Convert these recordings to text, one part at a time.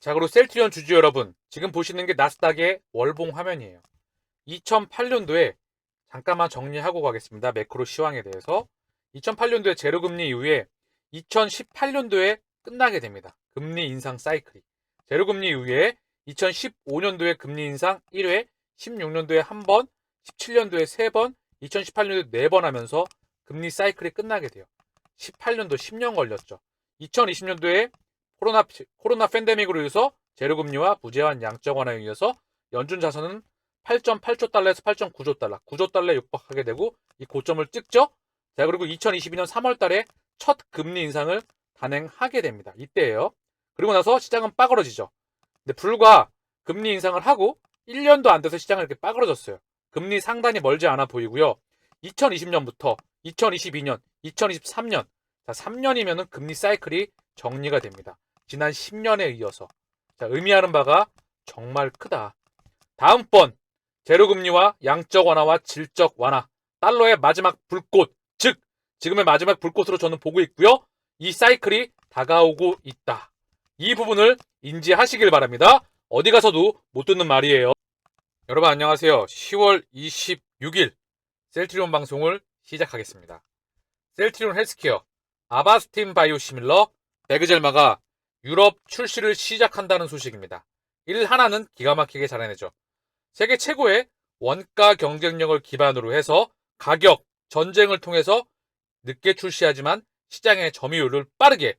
자, 그리고 셀트리온 주주 여러분, 지금 보시는 게 나스닥의 월봉 화면이에요. 2008년도에 잠깐만 정리하고 가겠습니다. 매크로 시황에 대해서. 2008년도에 제로 금리 이후에 2018년도에 끝나게 됩니다. 금리 인상 사이클이. 제로 금리 이후에 2015년도에 금리 인상 1회, 16년도에 한 번, 17년도에 세 번, 2018년도에 네 번 하면서 금리 사이클이 끝나게 돼요. 18년도 10년 걸렸죠. 2020년도에 코로나, 코로나 팬데믹으로 인해서 제로금리와 부재환 양적 완화에 의해서 연준 자산은 8.8조 달러에서 8.9조 달러, 9조 달러에 육박하게 되고 이 고점을 찍죠. 자, 그리고 2022년 3월 달에 첫 금리 인상을 단행하게 됩니다. 이때예요. 그리고 나서 시장은 빠그러지죠. 근데 불과 금리 인상을 하고 1년도 안 돼서 시장은 이렇게 빠그러졌어요. 금리 상단이 멀지 않아 보이고요. 2020년부터 2022년, 2023년, 자, 3년이면은 금리 사이클이 정리가 됩니다. 지난 10년에 이어서. 자, 의미하는 바가 정말 크다. 다음번 제로금리와 양적 완화와 질적 완화, 달러의 마지막 불꽃, 즉 지금의 마지막 불꽃으로 저는 보고 있고요. 이 사이클이 다가오고 있다. 이 부분을 인지하시길 바랍니다. 어디 가서도 못 듣는 말이에요. 여러분 안녕하세요. 10월 26일 셀트리온 방송을 시작하겠습니다. 셀트리온 헬스케어, 아바스틴 바이오 시밀러, 베그젤마가 유럽 출시를 시작한다는 소식입니다. 일 하나는 기가 막히게 잘해내죠. 세계 최고의 원가 경쟁력을 기반으로 해서 가격, 전쟁을 통해서 늦게 출시하지만 시장의 점유율을 빠르게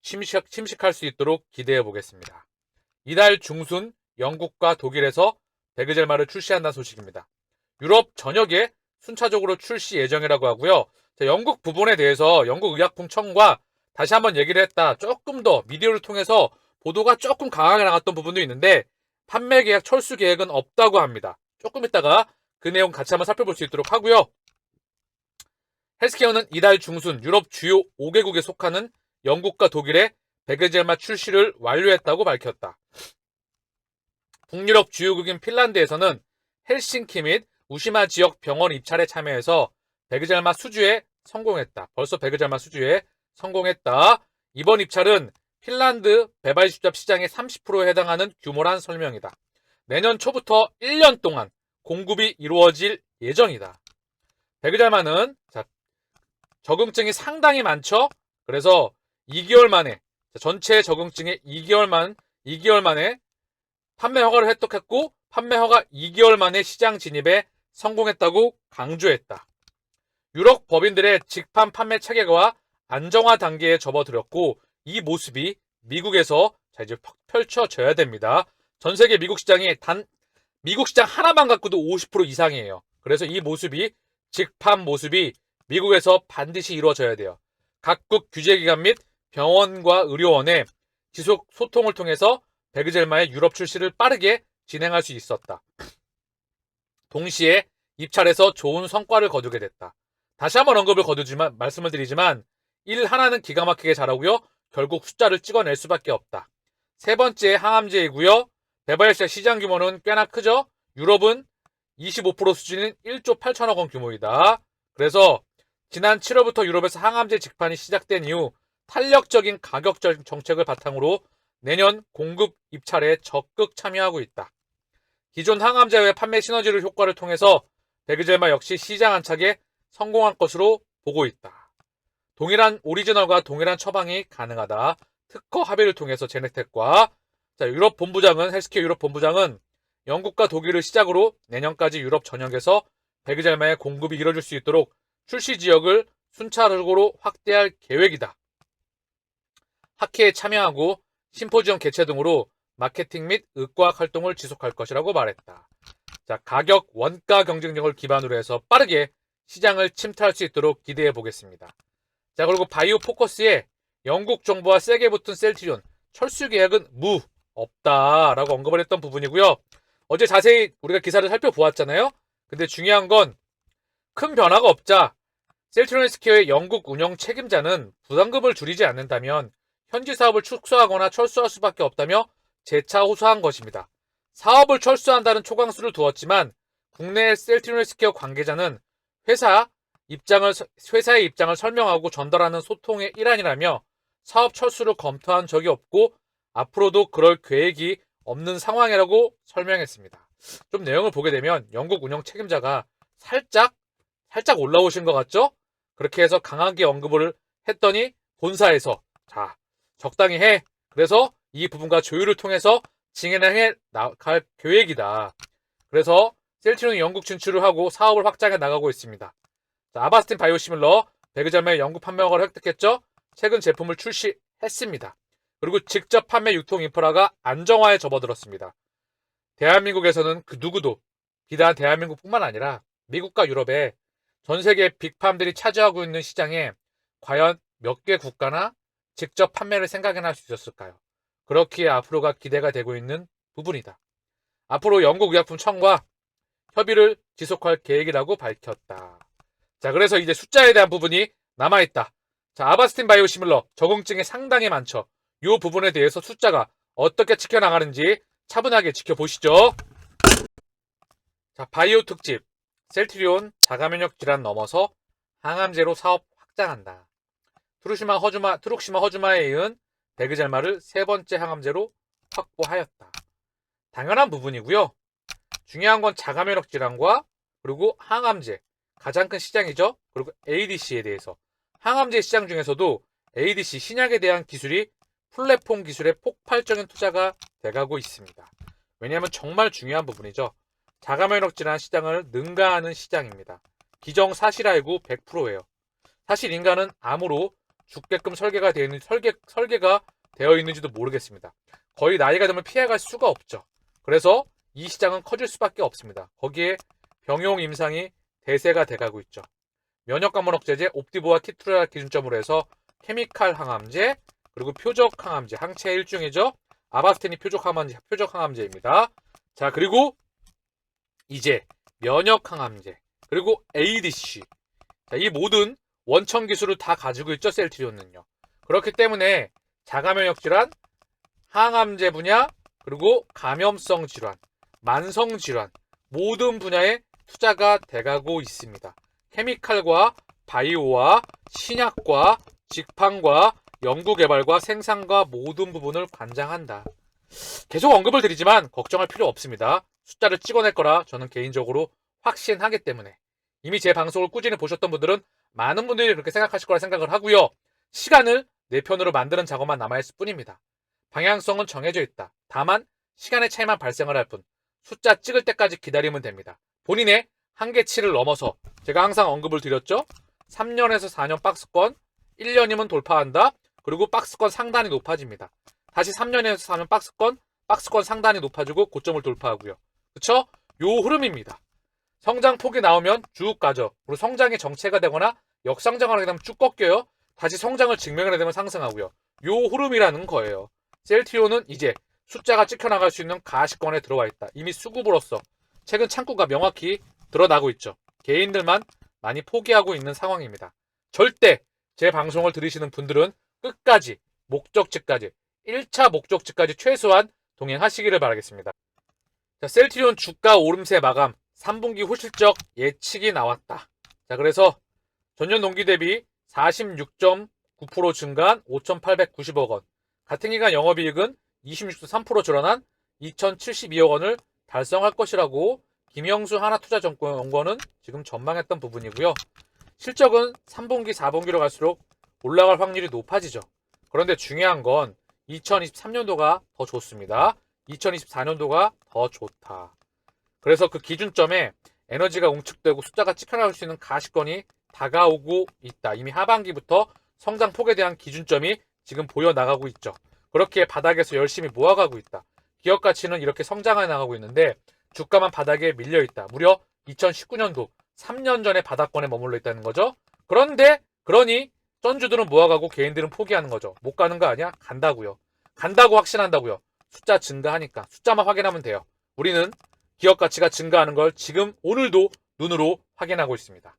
침식, 침식할 수 있도록 기대해 보겠습니다. 이달 중순 영국과 독일에서 베그젤마를 출시한다는 소식입니다. 유럽 전역에 순차적으로 출시 예정이라고 하고요. 자, 영국 부분에 대해서 영국 의약품청과 다시 한번 얘기를 했다. 조금 더 미디어를 통해서 보도가 조금 강하게 나갔던 부분도 있는데 판매 계약 철수 계획은 없다고 합니다. 조금 있다가 그 내용 같이 한번 살펴볼 수 있도록 하고요. 헬스케어는 이달 중순 유럽 주요 5개국에 속하는 영국과 독일의 베그젤마 출시를 완료했다고 밝혔다. 북유럽 주요국인 핀란드에서는 헬싱키 및 우시마 지역 병원 입찰에 참여해서 베그젤마 수주에 성공했다. 벌써 베그젤마 수주에 성공했다. 이번 입찰은 핀란드 배발수잡 시장의 30%에 해당하는 규모란 설명이다. 내년 초부터 1년 동안 공급이 이루어질 예정이다. 베그젤마는 자, 적응증이 상당히 많죠. 그래서 2개월 만에 전체 적응증의 2개월만 2개월 만에 판매 허가를 획득했고 판매 허가 2개월 만에 시장 진입에 성공했다고 강조했다. 유럽 법인들의 직판 판매 체계와 안정화 단계에 접어들었고 이 모습이 미국에서 자 이제 펼쳐져야 됩니다. 전 세계 미국 시장이 단 미국 시장 하나만 갖고도 50% 이상이에요. 그래서 이 모습이 직판 모습이 미국에서 반드시 이루어져야 돼요. 각국 규제기관 및 병원과 의료원의 지속 소통을 통해서 베그젤마의 유럽 출시를 빠르게 진행할 수 있었다. 동시에 입찰에서 좋은 성과를 거두게 됐다. 다시 한번 언급을 거두지만 말씀을 드리지만 일 하나는 기가 막히게 잘하고요. 결국 숫자를 찍어낼 수밖에 없다. 세 번째 항암제이고요. 베바이스 시장 규모는 꽤나 크죠. 유럽은 25% 수준인 1조 8천억 원 규모이다. 그래서 지난 7월부터 유럽에서 항암제 직판이 시작된 이후 탄력적인 가격 정책을 바탕으로 내년 공급 입찰에 적극 참여하고 있다. 기존 항암제의 판매 시너지를 효과를 통해서 베그젤마 역시 시장 안착에 성공한 것으로 보고 있다. 동일한 오리지널과 동일한 처방이 가능하다. 특허 합의를 통해서 제네텍과 자, 유럽 본부장은 헬스케어 유럽 본부장은 영국과 독일을 시작으로 내년까지 유럽 전역에서 베그젤마의 공급이 이뤄질 수 있도록 출시 지역을 순차적으로 확대할 계획이다. 학회에 참여하고 심포지엄 개최 등으로 마케팅 및 의과학 활동을 지속할 것이라고 말했다. 자, 가격 원가 경쟁력을 기반으로 해서 빠르게 시장을 침투할 수 있도록 기대해 보겠습니다. 자, 그리고 바이오 포커스에 영국 정부와 세게 붙은 셀트리온 철수 계획은 무 없다라고 언급을 했던 부분이고요. 어제 자세히 우리가 기사를 살펴보았잖아요. 근데 중요한 건 큰 변화가 없자 셀트리온 헬스케어의 영국 운영 책임자는 부담금을 줄이지 않는다면 현지 사업을 축소하거나 철수할 수밖에 없다며 재차 호소한 것입니다. 사업을 철수한다는 초강수를 두었지만 국내 셀트리온 헬스케어 관계자는 회사 입장을 회사의 입장을 설명하고 전달하는 소통의 일환이라며 사업 철수를 검토한 적이 없고 앞으로도 그럴 계획이 없는 상황이라고 설명했습니다. 좀 내용을 보게 되면 영국 운영 책임자가 살짝 살짝 올라오신 것 같죠? 그렇게 해서 강하게 언급을 했더니 본사에서 자 적당히 해. 그래서 이 부분과 조율을 통해서 진행해 나갈 계획이다. 그래서 셀티론이 영국 진출을 하고 사업을 확장해 나가고 있습니다. 자, 아바스틴 바이오시밀러 베그자의 영국 판매 허가를 획득했죠. 최근 제품을 출시했습니다. 그리고 직접 판매 유통 인프라가 안정화에 접어들었습니다. 대한민국에서는 그 누구도 비단 대한민국뿐만 아니라 미국과 유럽에 전 세계 빅팜들이 차지하고 있는 시장에 과연 몇 개 국가나 직접 판매를 생각해 낼 수 있었을까요? 그렇기에 앞으로가 기대가 되고 있는 부분이다. 앞으로 영국 의약품청과 협의를 지속할 계획이라고 밝혔다. 자, 그래서 이제 숫자에 대한 부분이 남아있다. 자, 아바스틴 바이오 시밀러 적응증이 상당히 많죠. 이 부분에 대해서 숫자가 어떻게 지켜나가는지 차분하게 지켜보시죠. 자, 바이오 특집. 셀트리온 자가면역 질환 넘어서 항암제로 사업 확장한다. 트루시마 허주마, 트룩시마 허주마에 이은 베그젤마를 세 번째 항암제로 확보하였다. 당연한 부분이고요. 중요한 건 자가면역 질환과 그리고 항암제 가장 큰 시장이죠. 그리고 ADC에 대해서 항암제 시장 중에서도 ADC 신약에 대한 기술이 플랫폼 기술에 폭발적인 투자가 돼가고 있습니다. 왜냐하면 정말 중요한 부분이죠. 자가면역 질환 시장을 능가하는 시장입니다. 기정사실 알고 100%예요. 사실 인간은 암으로 죽게끔 설계가 되어 있는 설계 설계가 되어 있는지도 모르겠습니다. 거의 나이가 들면 피해갈 수가 없죠. 그래서 이 시장은 커질 수밖에 없습니다. 거기에 병용 임상이 대세가 돼가고 있죠. 면역감원억제제 옵티보와 키트라 기준점으로 해서 케미칼 항암제 그리고 표적 항암제 항체 일종이죠. 아바스틴이 표적 항암제 표적 항암제입니다. 자 그리고 이제 면역 항암제 그리고 ADC 자, 이 모든 원천 기술을 다 가지고 있죠 셀트리온은요. 그렇기 때문에 자가면역 질환, 항암제 분야 그리고 감염성 질환, 만성 질환 모든 분야에 투자가 돼가고 있습니다. 케미칼과 바이오와 신약과 직판과 연구개발과 생산과 모든 부분을 관장한다. 계속 언급을 드리지만 걱정할 필요 없습니다. 숫자를 찍어낼 거라 저는 개인적으로 확신하기 때문에 이미 제 방송을 꾸준히 보셨던 분들은 많은 분들이 그렇게 생각하실 거라 생각을 하고요. 시간을 내 편으로 만드는 작업만 남아있을 뿐입니다. 방향성은 정해져 있다. 다만 시간의 차이만 발생을 할 뿐. 숫자 찍을 때까지 기다리면 됩니다. 본인의 한계치를 넘어서 제가 항상 언급을 드렸죠. 3년에서 4년 박스권, 1년이면 돌파한다. 그리고 박스권 상단이 높아집니다. 다시 3년에서 4년 박스권, 박스권 상단이 높아지고 고점을 돌파하고요. 그쵸? 요 흐름입니다. 성장 폭이 나오면 쭉 가죠. 그리고 성장이 정체가 되거나 역상장을 하게 되면 쭉 꺾여요. 다시 성장을 증명하게 되면 상승하고요. 요 흐름이라는 거예요. 셀티오는 이제 숫자가 찍혀나갈 수 있는 가시권에 들어와 있다. 이미 수급으로서 최근 창구가 명확히 드러나고 있죠. 개인들만 많이 포기하고 있는 상황입니다. 절대 제 방송을 들으시는 분들은 끝까지 목적지까지 1차 목적지까지 최소한 동행하시기를 바라겠습니다. 자, 셀티리온 주가 오름세 마감 3분기 후실적 예측이 나왔다. 자, 그래서 전년 동기 대비 46.9% 증가한 5,890억 원. 같은 기간 영업이익은 26.3% 줄어난 2,072억 원을 달성할 것이라고 김영수 하나투자정권은 지금 전망했던 부분이고요. 실적은 3분기, 4분기로 갈수록 올라갈 확률이 높아지죠. 그런데 중요한 건 2023년도가 더 좋습니다. 2024년도가 더 좋다. 그래서 그 기준점에 에너지가 웅축되고 숫자가 찍혀나올 수 있는 가시권이 다가오고 있다. 이미 하반기부터 성장 폭에 대한 기준점이 지금 보여 나가고 있죠. 그렇게 바닥에서 열심히 모아가고 있다. 기업 가치는 이렇게 성장해 나가고 있는데 주가만 바닥에 밀려 있다. 무려 2019년도 3년 전에 바닥권에 머물러 있다는 거죠. 그런데 그러니 쩐주들은 모아가고 개인들은 포기하는 거죠. 못 가는 거 아니야? 간다고요. 간다고 확신한다고요. 숫자 증가하니까 숫자만 확인하면 돼요. 우리는 기업 가치가 증가하는 걸 지금 오늘도 눈으로 확인하고 있습니다.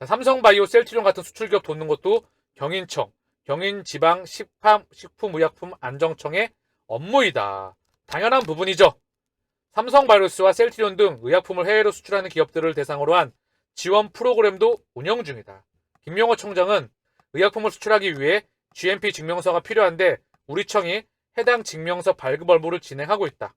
자, 삼성바이오 셀트리온 같은 수출 기업 돕는 것도 경인청, 경인지방 식품, 식품의약품 안정청의 업무이다. 당연한 부분이죠. 삼성바이오스와 셀트리온 등 의약품을 해외로 수출하는 기업들을 대상으로 한 지원 프로그램도 운영 중이다. 김용호 청장은 의약품을 수출하기 위해 GMP 증명서가 필요한데 우리 청이 해당 증명서 발급 업무를 진행하고 있다.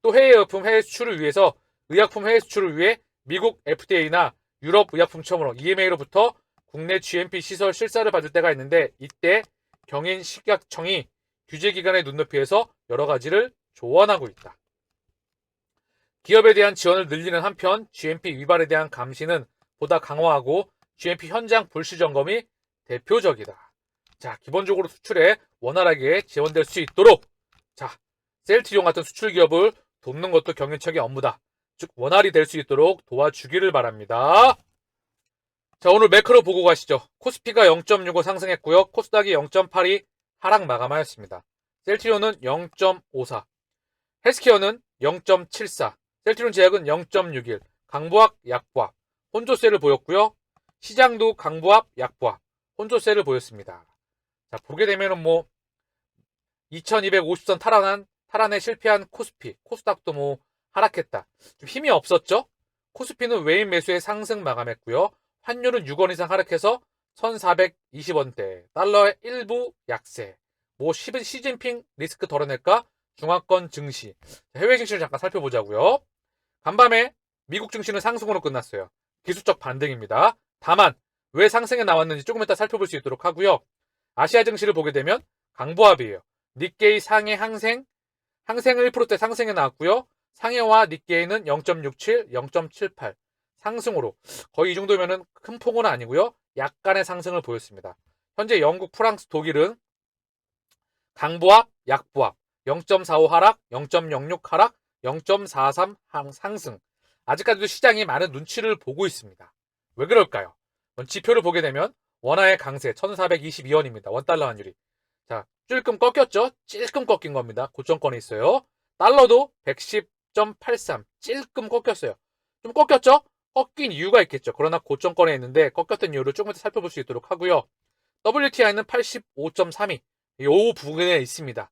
또 해외 의약품 해외 수출을 위해서 의약품 해외 수출을 위해 미국 FDA나 유럽 의약품청으로 EMA로부터 국내 GMP 시설 실사를 받을 때가 있는데 이때 경인 식약청이 규제 기관의 눈높이에서 여러 가지를 조언하고 있다. 기업에 대한 지원을 늘리는 한편 GMP 위반에 대한 감시는 보다 강화하고 GMP 현장 불시 점검이 대표적이다. 자, 기본적으로 수출에 원활하게 지원될 수 있도록 자, 셀트리온 같은 수출 기업을 돕는 것도 경영청의 업무다. 즉 원활히 될 수 있도록 도와주기를 바랍니다. 자, 오늘 매크로 보고 가시죠. 코스피가 0.65 상승했고요. 코스닥이 0.82 하락 마감하였습니다. 셀트리온은 0.54, 헬스케어는 0.74, 셀트리온 제약은 0.61, 강보합, 약보합, 혼조세를 보였고요. 시장도 강보합, 약보합, 혼조세를 보였습니다. 자, 보게 되면은 뭐 2250선 탈환한 탈환에 실패한 코스피, 코스닥도 뭐 하락했다. 좀 힘이 없었죠? 코스피는 외인 매수의 상승 마감했고요. 환율은 6원 이상 하락해서 1420원대, 달러의 일부 약세. 뭐 시진핑 리스크 덜어낼까? 중화권 증시. 해외 증시를 잠깐 살펴보자고요. 간밤에 미국 증시는 상승으로 끝났어요. 기술적 반등입니다. 다만 왜 상승에 나왔는지 조금 이따 살펴볼 수 있도록 하고요. 아시아 증시를 보게 되면 강보합이에요. 닉게이 상해 항생, 항생은 1%대 상승에 나왔고요. 상해와 닉게이는 0.67, 0.78 상승으로 거의 이 정도면은 큰 폭은 아니고요. 약간의 상승을 보였습니다. 현재 영국, 프랑스, 독일은 강보합, 약보합 0.45 하락, 0.06 하락, 0.43 항- 상승. 아직까지도 시장이 많은 눈치를 보고 있습니다. 왜 그럴까요? 지표를 보게 되면 원화의 강세 1422원입니다. 원달러 환율이. 자, 찔끔 꺾였죠? 찔끔 꺾인 겁니다. 고점권에 있어요. 달러도 110.83 찔끔 꺾였어요. 좀 꺾였죠? 꺾인 이유가 있겠죠. 그러나 고점권에 있는데 꺾였던 이유를 조금 더 살펴볼 수 있도록 하고요. WTI는 85.32. 이 부분에 있습니다.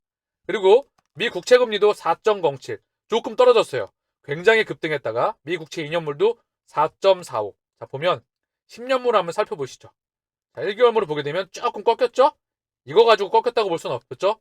그리고 미 국채 금리도 4.07. 조금 떨어졌어요. 굉장히 급등했다가 미 국채 2년물도 4.45. 자, 보면 10년물 한번 살펴보시죠. 자, 1개월물을 보게 되면 조금 꺾였죠? 이거 가지고 꺾였다고 볼 수는 없겠죠?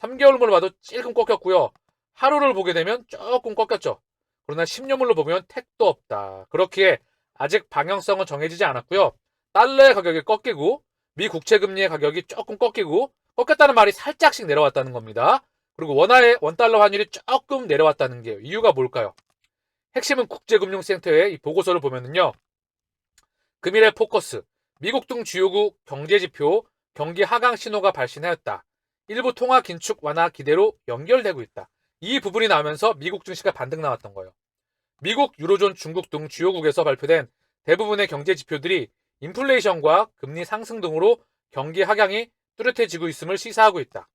3개월물을 봐도 찔끔 꺾였고요. 하루를 보게 되면 조금 꺾였죠. 그러나 10년물로 보면 택도 없다. 그렇기에 아직 방향성은 정해지지 않았고요. 달러의 가격이 꺾이고 미 국채 금리의 가격이 조금 꺾이고 꺾였다는 말이 살짝씩 내려왔다는 겁니다. 그리고 원화의 원달러 환율이 조금 내려왔다는 게 이유가 뭘까요? 핵심은 국제금융센터의 이 보고서를 보면은요. 금일의 포커스, 미국 등 주요국 경제지표 경기 하강 신호가 발신하였다. 일부 통화 긴축 완화 기대로 연결되고 있다. 이 부분이 나오면서 미국 증시가 반등 나왔던 거예요. 미국, 유로존, 중국 등 주요국에서 발표된 대부분의 경제 지표들이 인플레이션과 금리 상승 등으로 경기 하강이 뚜렷해지고 있음을 시사하고 있다.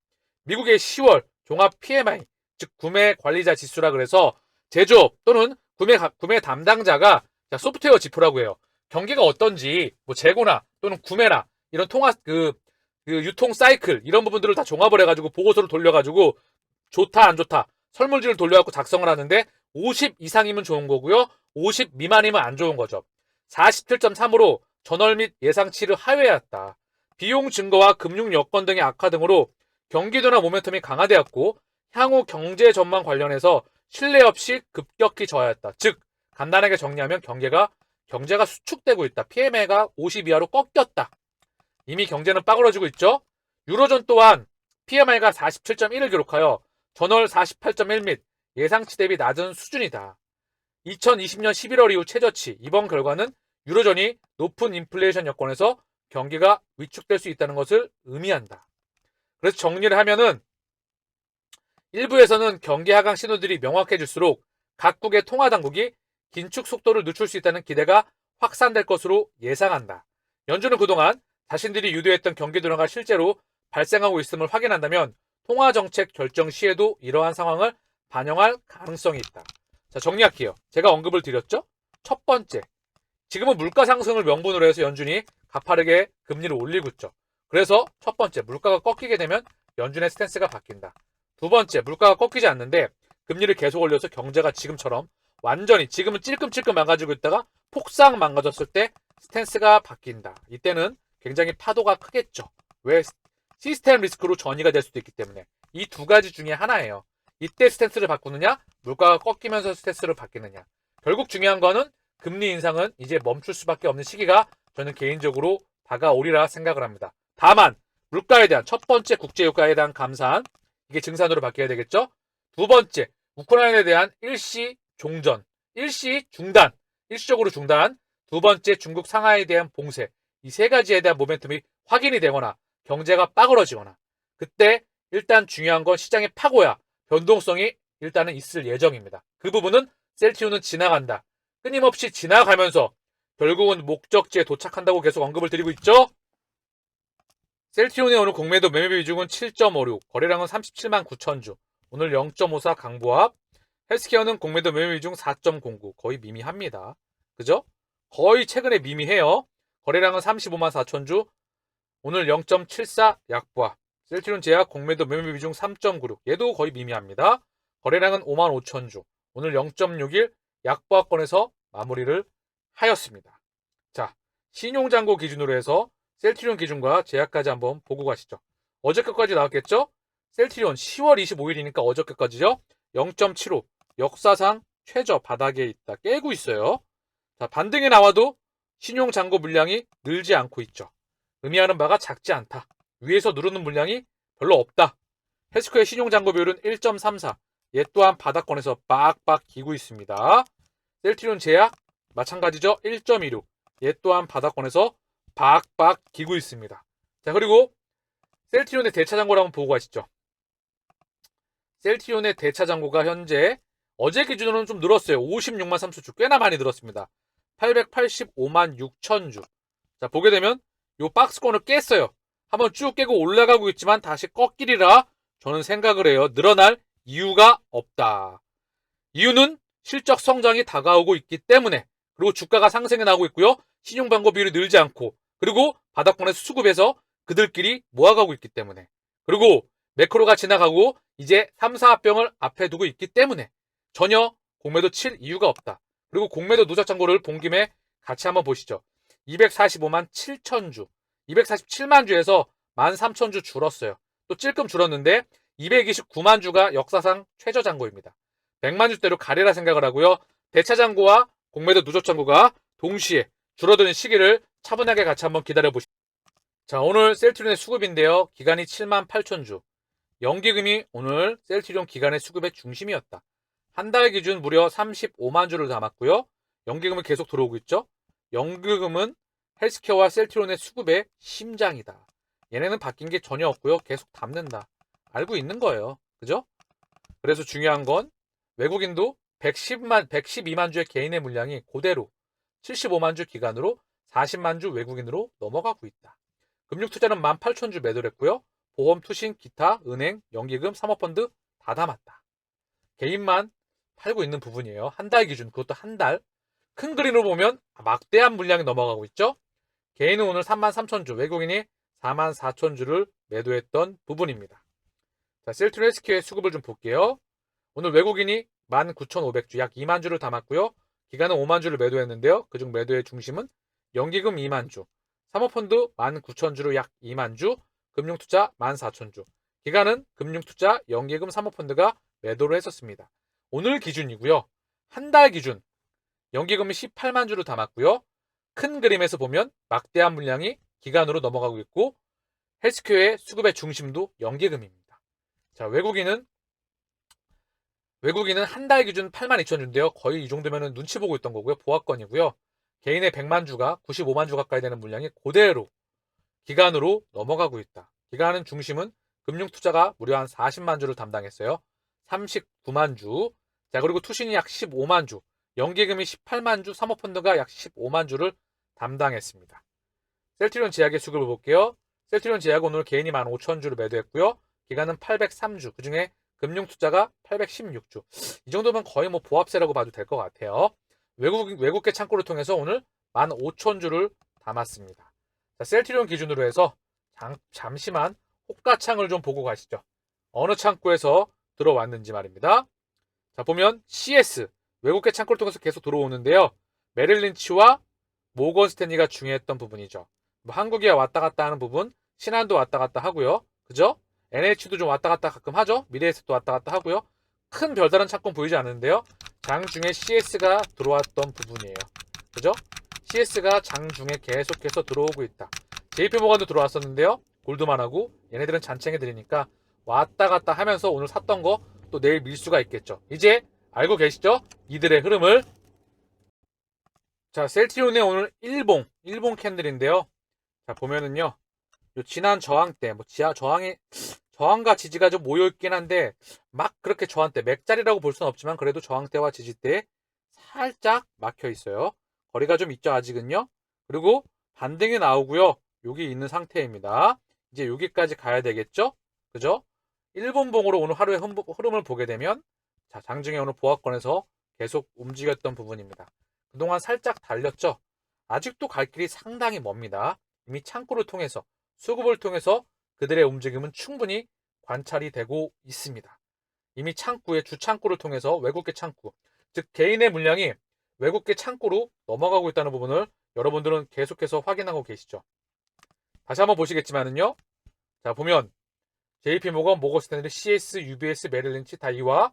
미국의 10월 종합 PMI, 즉 구매 관리자 지수라 그래서 제조업 또는 구매 가- 구매 담당자가 자, 소프트웨어 지표라고 해요. 경기가 어떤지 뭐 재고나 또는 구매나 이런 통화 그, 그 유통 사이클 이런 부분들을 다 종합을 해가지고 보고서를 돌려가지고 좋다 안 좋다 설문지를 돌려갖고 작성을 하는데 50 이상이면 좋은 거고요. 50 미만이면 안 좋은 거죠. 47.3으로 전월 및 예상치를 하회했다. 비용 증거와 금융 여건 등의 악화 등으로 경기도나 모멘텀이 강화되었고 향후 경제 전망 관련해서 신뢰 없이 급격히 저하였다. 즉 간단하게 정리하면 경제가 경제가 수축되고 있다. PMI가 50 이하로 꺾였다. 이미 경제는 빠그러지고 있죠. 유로존 또한 PMI가 47.1을 기록하여 전월 48.1 및 예상치 대비 낮은 수준이다. 2020년 11월 이후 최저치 이번 결과는 유로존이 높은 인플레이션 여건에서 경기가 위축될 수 있다는 것을 의미한다. 그래서 정리를 하면은 일부에서는 경기 하강 신호들이 명확해질수록 각국의 통화 당국이 긴축 속도를 늦출 수 있다는 기대가 확산될 것으로 예상한다. 연준은 그동안 자신들이 유도했던 경기 둔화가 실제로 발생하고 있음을 확인한다면 통화 정책 결정 시에도 이러한 상황을 반영할 가능성이 있다. 자, 정리할게요. 제가 언급을 드렸죠? 첫 번째. 지금은 물가 상승을 명분으로 해서 연준이 가파르게 금리를 올리고 있죠. 그래서 첫 번째, 물가가 꺾이게 되면 연준의 스탠스가 바뀐다. 두 번째, 물가가 꺾이지 않는데 금리를 계속 올려서 경제가 지금처럼 완전히 지금은 찔끔찔끔 망가지고 있다가 폭삭 망가졌을 때 스탠스가 바뀐다. 이때는 굉장히 파도가 크겠죠. 왜 시스템 리스크로 전이가 될 수도 있기 때문에 이 두 가지 중에 하나예요. 이때 스탠스를 바꾸느냐, 물가가 꺾이면서 스탠스를 바뀌느냐. 결국 중요한 거는 금리 인상은 이제 멈출 수밖에 없는 시기가 저는 개인적으로 다가오리라 생각을 합니다. 다만 물가에 대한 첫 번째 국제 유가에 대한 감산 이게 증산으로 바뀌어야 되겠죠. 두 번째 우크라이나에 대한 일시 종전, 일시 중단, 일시적으로 중단. 두 번째 중국 상하이에 대한 봉쇄 이 세 가지에 대한 모멘텀이 확인이 되거나 경제가 빠그러지거나 그때 일단 중요한 건 시장의 파고야 변동성이 일단은 있을 예정입니다. 그 부분은 셀티오는 지나간다. 끊임없이 지나가면서 결국은 목적지에 도착한다고 계속 언급을 드리고 있죠. 셀티온의 오늘 공매도 매매 비중은 7.56, 거래량은 37만 9천 주. 오늘 0.54 강보합. 헬스케어는 공매도 매매 비중 4.09, 거의 미미합니다. 그죠? 거의 최근에 미미해요. 거래량은 35만 4천 주. 오늘 0.74 약보합. 셀티온 제약 공매도 매매 비중 3.96, 얘도 거의 미미합니다. 거래량은 5만 5천 주. 오늘 0.61 약보합권에서 마무리를 하였습니다. 자, 신용잔고 기준으로 해서 셀트리온 기준과 제약까지 한번 보고 가시죠. 어저께까지 나왔겠죠? 셀트리온 10월 25일이니까 어저께까지죠? 0.75 역사상 최저 바닥에 있다. 깨고 있어요. 자, 반등이 나와도 신용 잔고 물량이 늘지 않고 있죠. 의미하는 바가 작지 않다. 위에서 누르는 물량이 별로 없다. 헬스코의 신용 잔고 비율은 1.34. 얘 또한 바닥권에서 빡빡 기고 있습니다. 셀트리온 제약 마찬가지죠. 1.16. 얘 또한 바닥권에서 박박 기고 있습니다. 자, 그리고 셀티온의 대차 잔고를 한번 보고 가시죠. 셀티온의 대차 잔고가 현재 어제 기준으로는 좀 늘었어요. 56만 3천 주. 꽤나 많이 늘었습니다. 885만 6천 주. 자, 보게 되면 요 박스권을 깼어요. 한번 쭉 깨고 올라가고 있지만 다시 꺾이리라 저는 생각을 해요. 늘어날 이유가 없다. 이유는 실적 성장이 다가오고 있기 때문에 그리고 주가가 상승해 나오고 있고요. 신용방고 비율이 늘지 않고 그리고 바닥권에서 수급해서 그들끼리 모아가고 있기 때문에 그리고 매크로가 지나가고 이제 3, 4합병을 앞에 두고 있기 때문에 전혀 공매도 칠 이유가 없다. 그리고 공매도 누적 잔고를 본 김에 같이 한번 보시죠. 245만 7천 주, 247만 주에서 1만 3천 주 줄었어요. 또 찔끔 줄었는데 229만 주가 역사상 최저 잔고입니다. 100만 주대로 가리라 생각을 하고요. 대차 잔고와 공매도 누적 잔고가 동시에 줄어드는 시기를 차분하게 같이 한번 기다려 보시죠. 자, 오늘 셀트리온의 수급인데요. 기간이 7만 8천 주. 연기금이 오늘 셀트리온 기간의 수급의 중심이었다. 한 달 기준 무려 35만 주를 담았고요. 연기금은 계속 들어오고 있죠. 연기금은 헬스케어와 셀트리온의 수급의 심장이다. 얘네는 바뀐 게 전혀 없고요. 계속 담는다. 알고 있는 거예요. 그죠? 그래서 중요한 건 외국인도 110만, 112만 주의 개인의 물량이 그대로 75만 주 기간으로 40만 주 외국인으로 넘어가고 있다. 금융투자는 18,000주 매도를 했고요. 보험, 투신, 기타, 은행, 연기금, 사모펀드 다 담았다. 개인만 팔고 있는 부분이에요. 한 달 기준, 그것도 한 달. 큰 그림으로 보면 막대한 물량이 넘어가고 있죠. 개인은 오늘 3만 3천주, 외국인이 4만 4천주를 매도했던 부분입니다. 자, 셀트레스키의 수급을 좀 볼게요. 오늘 외국인이 19,500주, 약 2만 주를 담았고요. 기간은 5만 주를 매도했는데요. 그중 매도의 중심은 연기금 2만 주, 사모펀드 19,000주로 약 2만 주, 금융투자 14,000주. 기간은 금융투자, 연기금, 사모펀드가 매도를 했었습니다. 오늘 기준이고요. 한 달 기준 연기금이 18만 주를 담았고요. 큰 그림에서 보면 막대한 물량이 기간으로 넘어가고 있고 헬스케어의 수급의 중심도 연기금입니다. 자, 외국인은 외국인은 한 달 기준 8만 2천 주인데요. 거의 이 정도면 눈치 보고 있던 거고요. 보합권이고요. 개인의 100만 주가 95만 주 가까이 되는 물량이 그대로 기간으로 넘어가고 있다. 기간은 중심은 금융 투자가 무려 한 40만 주를 담당했어요. 39만 주. 자, 그리고 투신이 약 15만 주. 연기금이 18만 주, 사모펀드가 약 15만 주를 담당했습니다. 셀트리온 제약의 수급을 볼게요. 셀트리온 제약 오늘 개인이 15,000주를 매도했고요. 기간은 803주. 그 중에 금융투자가 816주. 이 정도면 거의 뭐 보합세라고 봐도 될 것 같아요. 외국, 외국계 창고를 통해서 오늘 15,000주를 담았습니다. 자, 셀트리온 기준으로 해서 잠, 잠시만 호가창을 좀 보고 가시죠. 어느 창고에서 들어왔는지 말입니다. 자, 보면 CS, 외국계 창고를 통해서 계속 들어오는데요. 메릴린치와 모건 스탠리가 중요했던 부분이죠. 뭐 한국에 왔다 갔다 하는 부분, 신한도 왔다 갔다 하고요. 그죠? NH도 좀 왔다 갔다 가끔 하죠. 미래에셋도 왔다 갔다 하고요. 큰 별다른 착공 보이지 않는데요. 장중에 CS가 들어왔던 부분이에요. 그죠? CS가 장중에 계속해서 들어오고 있다. JP모간도 들어왔었는데요. 골드만하고 얘네들은 잔챙이 들이니까 왔다 갔다 하면서 오늘 샀던 거 또 내일 밀 수가 있겠죠. 이제 알고 계시죠? 이들의 흐름을. 자, 셀트리온의 오늘 일봉, 일봉 캔들인데요. 자, 보면은요. 요 지난 저항 때, 뭐 지하 저항이, 저항과 지지가 좀 모여있긴 한데, 막 그렇게 때, 맥자리라고 볼 수는 없지만, 그래도 저항 때와 지지 때 살짝 막혀 있어요. 거리가 좀 있죠, 아직은요. 그리고 반등이 나오고요. 여기 있는 상태입니다. 이제 여기까지 가야 되겠죠? 그죠? 일본봉으로 오늘 하루의 흐름- 흐름을 보게 되면, 자, 장중에 오늘 보합권에서 계속 움직였던 부분입니다. 그동안 살짝 달렸죠? 아직도 갈 길이 상당히 멉니다. 이미 창구를 통해서, 수급을 통해서 그들의 움직임은 충분히 관찰이 되고 있습니다. 이미 창구의 주창구를 통해서 외국계 창구, 즉 개인의 물량이 외국계 창구로 넘어가고 있다는 부분을 여러분들은 계속해서 확인하고 계시죠. 다시 한번 보시겠지만은요. 자, 보면 JP 모건, 모건 스탠리, CS, UBS, 메릴린치, 다이와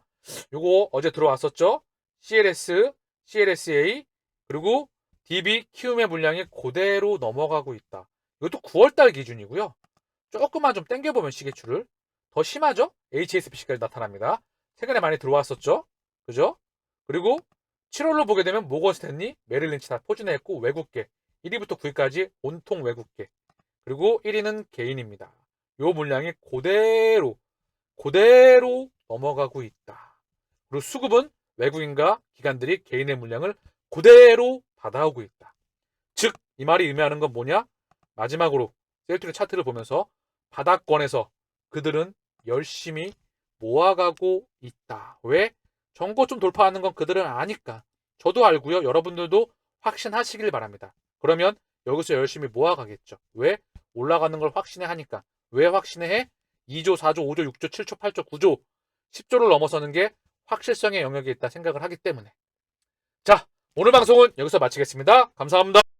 요거 어제 들어왔었죠. CLS, CLSA 그리고 DB, 키움의 물량이 그대로 넘어가고 있다. 이것도 9월달 기준이고요. 조금만 좀 땡겨보면 시계추를 더 심하죠? HSBC까지 나타납니다. 최근에 많이 들어왔었죠. 그죠? 그리고 7월로 보게 되면 모건 스탠리, 메릴린치 다 포진했고 외국계 1위부터 9위까지 온통 외국계 그리고 1위는 개인입니다. 요 물량이 그대로 그대로 넘어가고 있다. 그리고 수급은 외국인과 기관들이 개인의 물량을 그대로 받아오고 있다. 즉, 이 말이 의미하는 건 뭐냐? 마지막으로 셀트리 차트를 보면서 바닥권에서 그들은 열심히 모아가고 있다. 왜? 정고점 돌파하는 건 그들은 아니까. 저도 알고요. 여러분들도 확신하시길 바랍니다. 그러면 여기서 열심히 모아가겠죠. 왜? 올라가는 걸 확신해 하니까. 왜 확신해 해? 2조, 4조, 5조, 6조, 7조, 8조, 9조, 10조를 넘어서는 게 확실성의 영역에 있다 생각을 하기 때문에. 자, 오늘 방송은 여기서 마치겠습니다. 감사합니다.